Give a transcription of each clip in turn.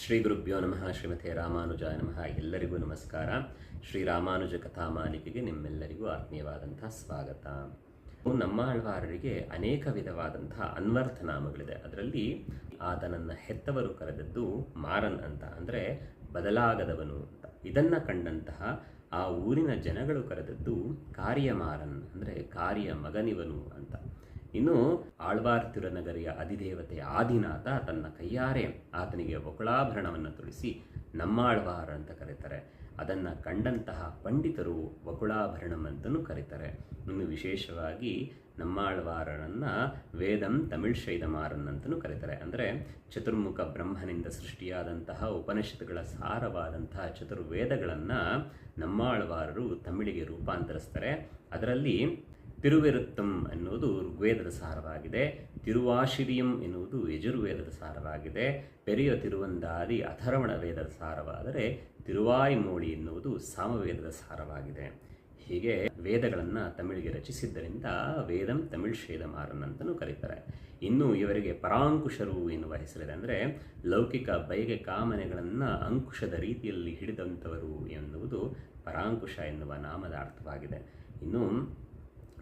ಶ್ರೀ ಗುರುಭ್ಯೋ ನಮಃ, ಶ್ರೀಮತೆ ರಾಮಾನುಜಾಯ ನಮಃ. ಎಲ್ಲರಿಗೂ ನಮಸ್ಕಾರ. ಶ್ರೀ ರಾಮಾನುಜ ಕಥಾ ಮಾಲಿಕೆಗೆ ನಿಮ್ಮೆಲ್ಲರಿಗೂ ಆತ್ಮೀಯವಾದಂತಹ ಸ್ವಾಗತ. ನಮ್ಮ ಆಳ್ವಾರರಿಗೆ ಅನೇಕ ವಿಧವಾದಂತಹ ಅನ್ವರ್ಥ ನಾಮಗಳಿದೆ. ಅದರಲ್ಲಿ ಆತನನ್ನ ಹೆತ್ತವರು ಕರೆದದ್ದು ಮಾರನ್ ಅಂತ, ಅಂದರೆ ಬದಲಾಗದವನು ಅಂತ. ಇದನ್ನ ಕಂಡಂತಹ ಆ ಊರಿನ ಜನಗಳು ಕರೆದದ್ದು ಕಾರ್ಯಮಾರನ್, ಅಂದರೆ ಕಾರ್ಯ ಮಗನಿವನು ಅಂತ. ಇನ್ನು ಆಳ್ವಾರ್ ತಿರುನಗರಿಯ ಅಧಿದೇವತೆ ಆದಿನಾಥ ತನ್ನ ಕೈಯಾರೆ ಆತನಿಗೆ ವಕುಳಾಭರಣವನ್ನು ತೊಡಿಸಿ ನಮ್ಮಾಳ್ವಾರ್ ಅಂತ ಕರೀತಾರೆ. ಅದನ್ನು ಕಂಡಂತಹ ಪಂಡಿತರು ವಕುಳಾಭರಣಂ ಅಂತಲೂ ಕರೀತಾರೆ. ಇನ್ನು ವಿಶೇಷವಾಗಿ ನಮ್ಮಾಳ್ವಾರನನ್ನು ವೇದಂ ತಮಿಳ್ ಶೈದಮಾರನ್ನಂತನೂ ಕರೀತಾರೆ. ಅಂದರೆ ಚತುರ್ಮುಖ ಬ್ರಹ್ಮನಿಂದ ಸೃಷ್ಟಿಯಾದಂತಹ ಉಪನಿಷತ್ತುಗಳ ಸಾರವಾದಂತಹ ಚತುರ್ವೇದಗಳನ್ನು ನಮ್ಮಾಳ್ವಾರರು ತಮಿಳಿಗೆ ರೂಪಾಂತರಿಸ್ತಾರೆ. ಅದರಲ್ಲಿ ತಿರುವೆರುತ್ತಂ ಎನ್ನುವುದು ಋಗ್ವೇದದ ಸಾರವಾಗಿದೆ. ತಿರುವಾಶಿರಿಯಂ ಎನ್ನುವುದು ಯಜುರ್ವೇದದ ಸಾರವಾಗಿದೆ. ಪೆರಿಯ ತಿರುವಂದಾದಿ ಅಥರ್ವಣ ವೇದದ ಸಾರವಾದರೆ ತಿರುವಾಯಿಮೋಳಿ ಎನ್ನುವುದು ಸಾಮವೇದದ ಸಾರವಾಗಿದೆ. ಹೀಗೆ ವೇದಗಳನ್ನು ತಮಿಳಿಗೆ ರಚಿಸಿದ್ದರಿಂದ ವೇದಂ ತಮಿಳ್ ಶೇದಮಾರನ್ ಅಂತಲೂ ಕರೀತಾರೆ. ಇನ್ನು ಇವರಿಗೆ ಪರಾಂಕುಶರು ಎನ್ನುವ ಹೆಸರಿದೆ ಅಂದರೆ ಲೌಕಿಕ ಬಯಕೆ ಕಾಮನೆಗಳನ್ನು ಅಂಕುಶದ ರೀತಿಯಲ್ಲಿ ಹಿಡಿದಂಥವರು ಎನ್ನುವುದು ಪರಾಂಕುಶ ಎನ್ನುವ ನಾಮದ ಅರ್ಥವಾಗಿದೆ. ಇನ್ನು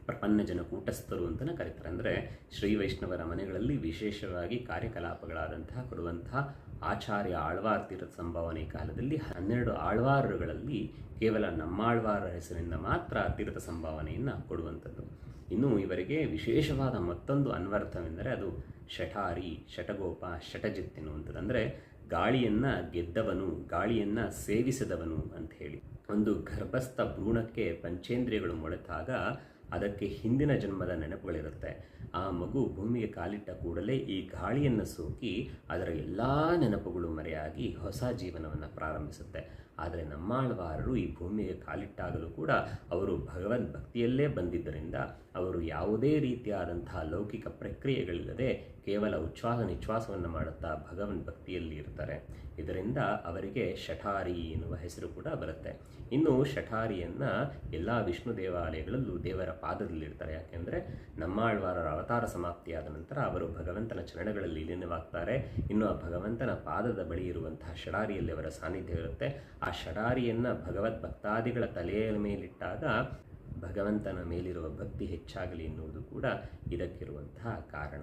ಪ್ರಪನ್ನ ಜನ ಕೂಟಸ್ಥರು ಅಂತಲೇ ಕರೀತಾರೆ. ಅಂದರೆ ಶ್ರೀ ವೈಷ್ಣವರ ಮನೆಗಳಲ್ಲಿ ವಿಶೇಷವಾಗಿ ಕಾರ್ಯಕಲಾಪಗಳಾದಂತಹ ಕೊಡುವಂತಹ ಆಚಾರ್ಯ ಆಳ್ವಾರ್ ತೀರ್ಥ ಸಂಭಾವನೆ ಕಾಲದಲ್ಲಿ ಹನ್ನೆರಡು ಆಳ್ವಾರುಗಳಲ್ಲಿ ಕೇವಲ ನಮ್ಮಾಳ್ವಾರ ಹೆಸರಿನಿಂದ ಮಾತ್ರ ತೀರ್ಥ ಸಂಭಾವನೆಯನ್ನು ಕೊಡುವಂಥದ್ದು. ಇನ್ನು ಇವರಿಗೆ ವಿಶೇಷವಾದ ಮತ್ತೊಂದು ಅನ್ವರ್ಥವೆಂದರೆ ಅದು ಶಠಾರಿ ಶಟಗೋಪ ಶಟಜಿತ್ ಎನ್ನುವಂಥದ್ದು. ಅಂದರೆ ಗಾಳಿಯನ್ನು ಗೆದ್ದವನು, ಗಾಳಿಯನ್ನು ಸೇವಿಸಿದವನು ಅಂತ ಹೇಳಿ. ಒಂದು ಗರ್ಭಸ್ಥ ಭ್ರೂಣಕ್ಕೆ ಪಂಚೇಂದ್ರಿಯಗಳು ಮೊಳೆತಾಗ ಅದಕ್ಕೆ ಹಿಂದಿನ ಜನ್ಮದ ನೆನಪುಗಳಿರುತ್ತೆ. ಆ ಮಗು ಭೂಮಿಗೆ ಕಾಲಿಟ್ಟ ಕೂಡಲೇ ಈ ಗಾಳಿಯನ್ನು ಸೋಕಿ ಅದರ ಎಲ್ಲ ನೆನಪುಗಳು ಮರೆಯಾಗಿ ಹೊಸ ಜೀವನವನ್ನು ಪ್ರಾರಂಭಿಸುತ್ತೆ. ಆದರೆ ನಮ್ಮಾಳ್ವಾರರು ಈ ಭೂಮಿಗೆ ಕಾಲಿಟ್ಟಾಗಲೂ ಕೂಡ ಅವರು ಭಗವನ್ ಭಕ್ತಿಯಲ್ಲೇ ಬಂದಿದ್ದರಿಂದ ಅವರು ಯಾವುದೇ ರೀತಿಯಾದಂತಹ ಲೌಕಿಕ ಪ್ರಕ್ರಿಯೆಗಳಿಲ್ಲದೆ ಕೇವಲ ಉಚ್ಛ್ವಾಸ ನಿಶ್ವಾಸವನ್ನು ಮಾಡುತ್ತಾ ಭಗವನ್ ಭಕ್ತಿಯಲ್ಲಿ ಇರ್ತಾರೆ. ಇದರಿಂದ ಅವರಿಗೆ ಶಠಾರಿ ಎನ್ನುವ ಹೆಸರು ಕೂಡ ಬರುತ್ತೆ. ಇನ್ನು ಶಠಾರಿಯನ್ನು ಎಲ್ಲ ವಿಷ್ಣು ದೇವಾಲಯಗಳಲ್ಲೂ ದೇವರ ಪಾದದಲ್ಲಿರ್ತಾರೆ. ಯಾಕೆಂದರೆ ನಮ್ಮಾಳ್ವಾರರ ಅವತಾರ ಸಮಾಪ್ತಿಯಾದ ನಂತರ ಅವರು ಭಗವಂತನ ಚರಣಗಳಲ್ಲಿ ಲೀನವಾಗ್ತಾರೆ. ಇನ್ನು ಆ ಭಗವಂತನ ಪಾದದ ಬಳಿ ಇರುವಂತಹ ಶಡಾರಿಯಲ್ಲಿ ಅವರ ಸಾನ್ನಿಧ್ಯ ಇರುತ್ತೆ. ಆ ಷಡಾರಿಯನ್ನು ಭಗವದ್ ಭಕ್ತಾದಿಗಳ ತಲೆಯ ಮೇಲಿಟ್ಟಾಗ ಭಗವಂತನ ಮೇಲಿರುವ ಭಕ್ತಿ ಹೆಚ್ಚಾಗಲಿ ಎನ್ನುವುದು ಕೂಡ ಇದಕ್ಕಿರುವಂತಹ ಕಾರಣ.